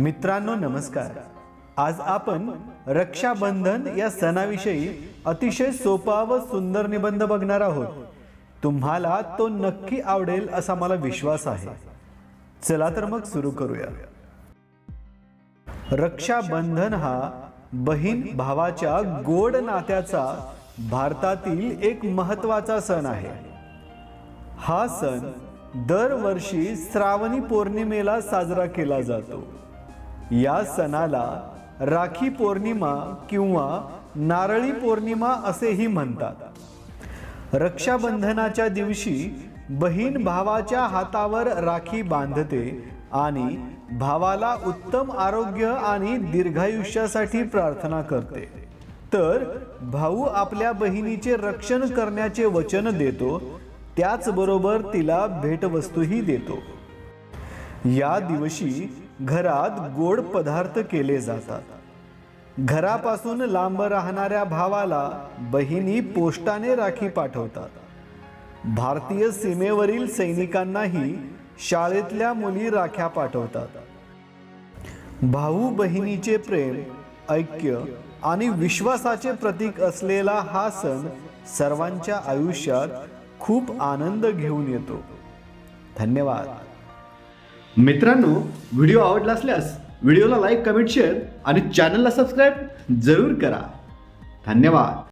मित्रांनो नमस्कार. आज आपण रक्षाबंधन या सणाविषयी अतिशय सोपा व सुंदर निबंध बघणार आहोत. तुम्हाला तो नक्की आवडेल असा मला विश्वास आहे. चला तर मग सुरू करूया. रक्षाबंधन हा बहीण भावाच्या गोड नात्याचा भारतातील एक महत्त्वाचा सण आहे. हा सण दरवर्षी श्रावणी पौर्णिमेला साजरा केला जातो. या सणाला राखी पौर्णिमा किंवा नारळी पौर्णिमा असेही म्हणतात. रक्षाबंधनाच्या दिवशी बहीण भावाच्या हातावर राखी बांधते आणि भावाला उत्तम आरोग्य आणि दीर्घायुष्यासाठी प्रार्थना करते. तर भाऊ आपल्या बहिणीचे रक्षण करण्याचे वचन देतो त्याचबरोबर तिला भेटवस्तूही देतो. या दिवशी घरात गोड पदार्थ केले जातात. घरापासून लांब राहणाऱ्या भावाला बहिणी पोस्टाने राखी पाठवतात. भारतीय सीमेवरील सैनिकांनाही शाळेतल्या मुली राख्या पाठवतात. भाऊ बहिणीचे प्रेम ऐक्य आणि विश्वासाचे प्रतीक असलेला हा सण सर्वांच्या आयुष्यात खूप आनंद घेऊन येतो. धन्यवाद. मित्रांनो व्हिडिओ आवडला असल्यास व्हिडिओला लाईक कमेंट शेअर आणि चॅनलला सबस्क्राईब जरूर करा. धन्यवाद.